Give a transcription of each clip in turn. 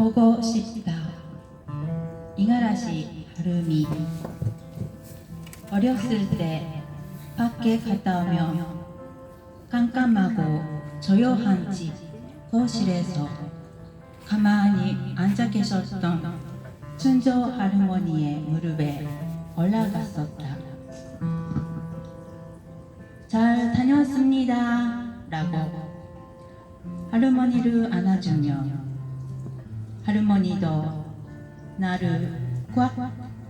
보고 싶다. 이가라시 하루미. 어렸을 때 밖에 갔다 오면 깜깜하고 조용한 집 거실에서 가만히 앉아 계셨던 춘조 할머니의 무릎에 올라갔었다. 잘 다녀왔습니다. 라고 할머니를 안아주며 할머니도 나를 꽉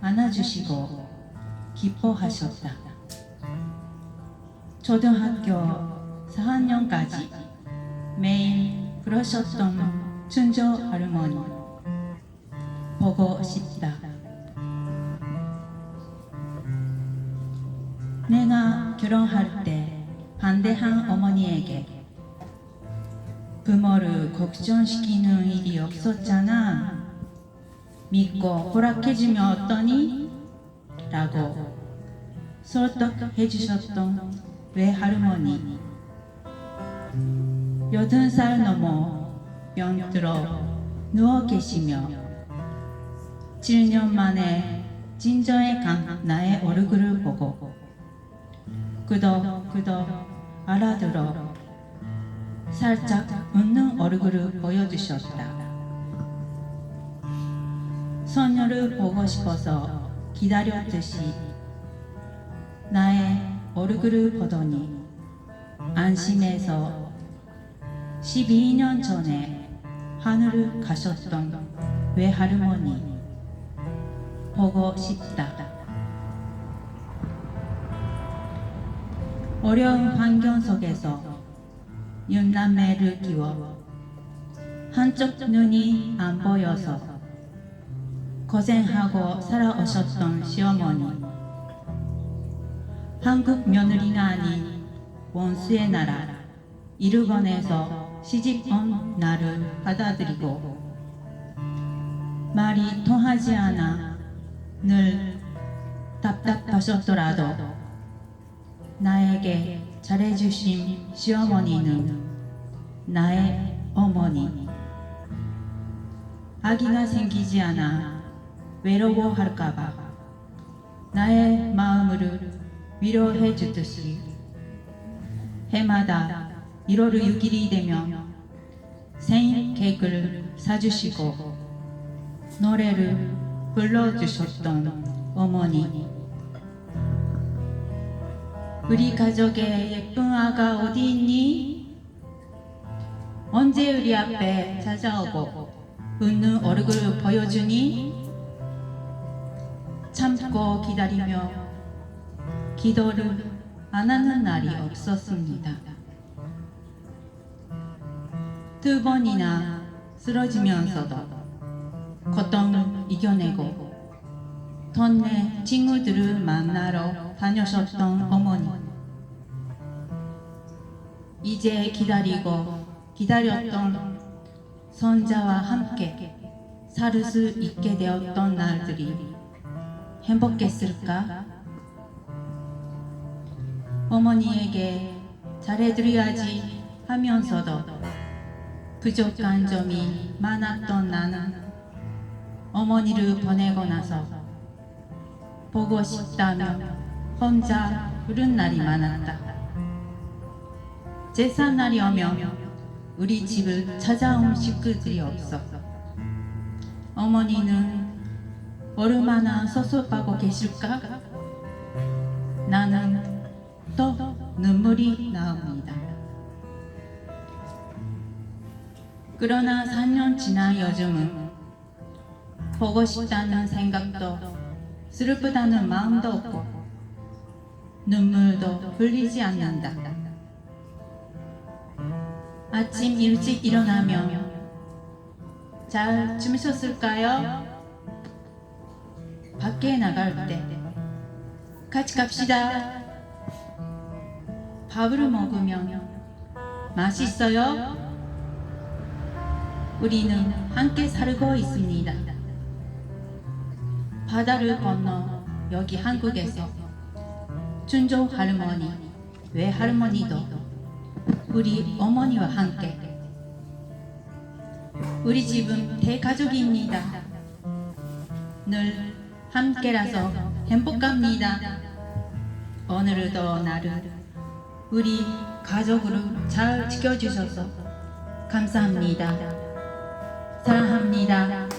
안아주시고 기뻐하셨다. 초등학교 4학년까지 매일 그러셨던 춘조 할머니 보고 싶다. 내가 결혼할 때 반대한 어머니에게 부모를 걱정시키는 일이 없었잖아. 믿고 허락해주면 어떠니? 라고 설득해 주셨던 외할머니. 여든 살 넘어 병들어 누워 계시며 7년 만에 진정에 간 나의 얼굴을 보고 그덕그덕 알아들어 살짝 웃는 얼굴을 보여주셨다. 소녀를 보고 싶어서 기다렸듯이 나의 얼굴을 보더니 안심해서 12년 전에 하늘을 가셨던 외할머니 보고 싶다. 어려운 환경 속에서 윤남매를 키워. 한쪽 눈이 안 보여서 고생하고 살아오셨던 시어머니. 한국 며느리가 아닌 원수의 나라 일본에서 시집 온 나를 받아들이고 말이 통하지 않아 늘 답답하셨더라도 나에게 잘해주신 시어머니는 나의 어머니. 아기가 생기지 않아 외로워할까봐 나의 마음을 위로해 주듯이 해마다 1월 6일이 되면 생일 케이크를 사주시고 노래를 불러주셨던 어머니. 우리 가족의 예쁜 아가 어디 있니? 언제 우리 앞에 찾아오고 웃는 얼굴을 보여주니? 참고 기다리며 기도를 안 하는 날이 없었습니다. 두 번이나 쓰러지면서도 고통을 이겨내고 동네 친구들을 만나러 다녀셨던 어머니. 이제 기다리고 기다렸던 손자와 함께 살수 있게 되었던 날들이 행복했을까? 어머니에게 잘해드려야지 하면서도 부족한 점이 많았던 나는 어머니를 보내고 나서 보고 싶다며 혼자 부른 날이 많았다. 제삿날이 오면 우리 집을 찾아온 식구들이 없어. 어머니는 얼마나 섭섭하고 계실까? 나는 또 눈물이 나옵니다. 그러나 4년 지난 요즘은 보고 싶다는 생각도 슬프다는 마음도 없고 눈물도 흘리지 않는다. 아침 일찍 일어나면 잘 주무셨을까요? 밖에 나갈 때 같이 갑시다. 밥을 먹으면 맛있어요? 우리는 함께 살고 있습니다. 바다를 건너 여기 한국에서 춘조 할머니, 외할머니도 우리 어머니와 함께 우리 집은 대가족입니다. 늘 함께라서 행복합니다. 오늘도 나를 우리 가족으로 잘 지켜주셔서 감사합니다. 사랑합니다.